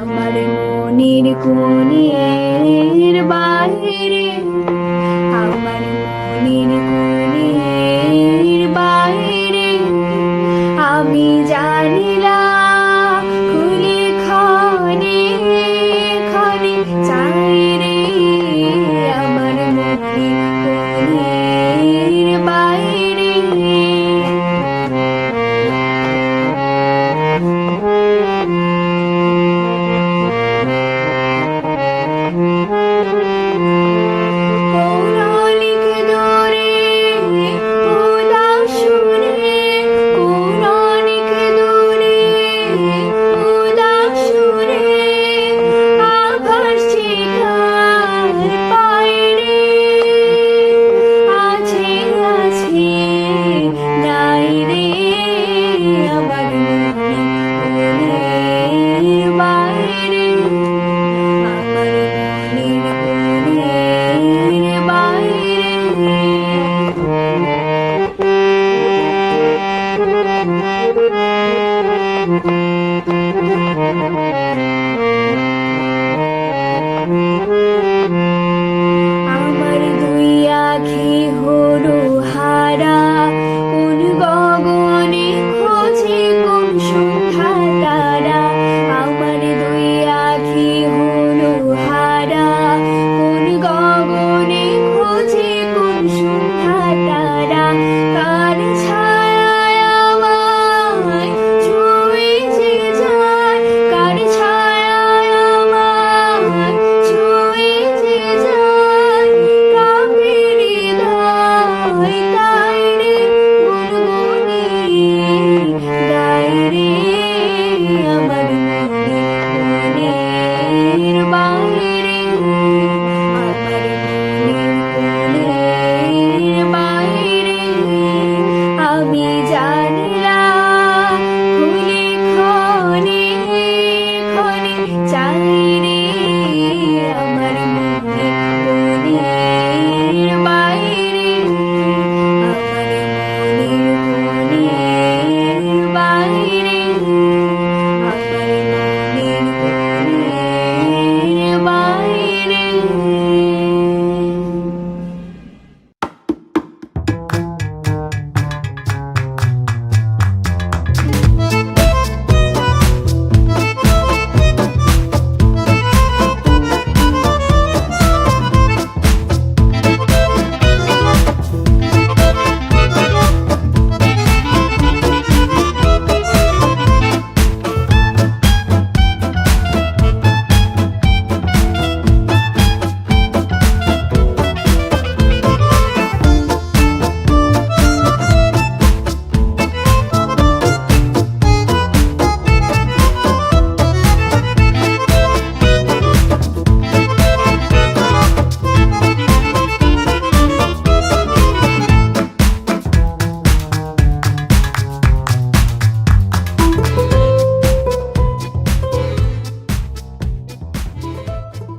আমার মনির কোনের বাহিরে আমার মনির কোনের বাহিরে আমি জানিলাম